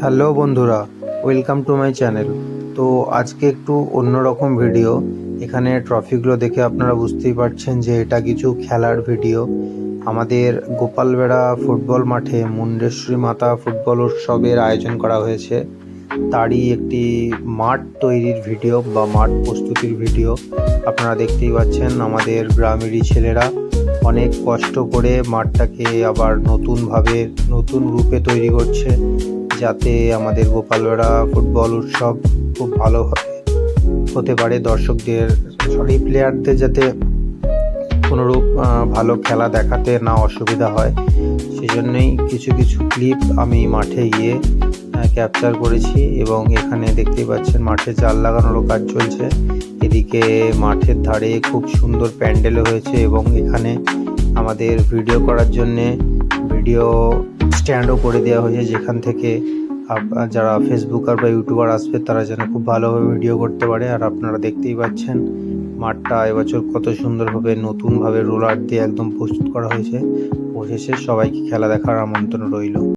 Hello বন্ধুরা, welcome to my channel. তো আজকে একটু অন্যরকম ভিডিও। এখানে ট্রফিগুলো দেখে আপনারা বুঝতেই পারছেন যে এটা কিছু খেলার ভিডিও। আমাদের গোপালবেড়া ফুটবল মাঠে মুন্ডেশ্বরী মাতা ফুটবল উৎসবের আয়োজন করা হয়েছে। তারই একটি মাঠ তৈরির ভিডিও বা মাঠ প্রস্তুতির ভিডিও আপনারা দেখতেই পাচ্ছেন। আমাদের গ্রামেরই ছেলেরা অনেক কষ্ট করে মাঠটাকে আবার নতুনভাবে, নতুন রূপে তৈরি করছে। যাতে আমাদের গোপালবেড়া ফুটবল উৎসব খুব ভালোভাবে হতে পারে। দর্শকদের, সরি প্লেয়ারদের যাতে কোনোরূপ ভালো খেলা দেখাতে না অসুবিধা হয়। সেজন্যই কিছু কিছু ক্লিপ আমি মাঠে গিয়ে ক্যাপচার করেছি এবং এখানে দেখতেই পাচ্ছেন মাঠে জাল লাগানোরও কাজ চলছে। এদিকে মাঠের ধারে খুব সুন্দর প্যান্ডেল হয়েছে এবং এখানে আমাদের ভিডিও করার জন্যে ভিডিও স্ট্যান্ডও করে দেওয়া হয়েছে, যেখান থেকে যারা ফেসবুকার বা ইউটিউবার আসবে, তারা যেন খুব ভালোভাবে ভিডিও করতে পারে। আর আপনারা দেখতেই পাচ্ছেন, মাঠটা এবছর কত সুন্দরভাবে নতুনভাবে রোলার দিয়ে একদম প্রস্তুত করা হয়েছে। অবশেষে সবাইকে খেলা দেখার আমন্ত্রণ রইল।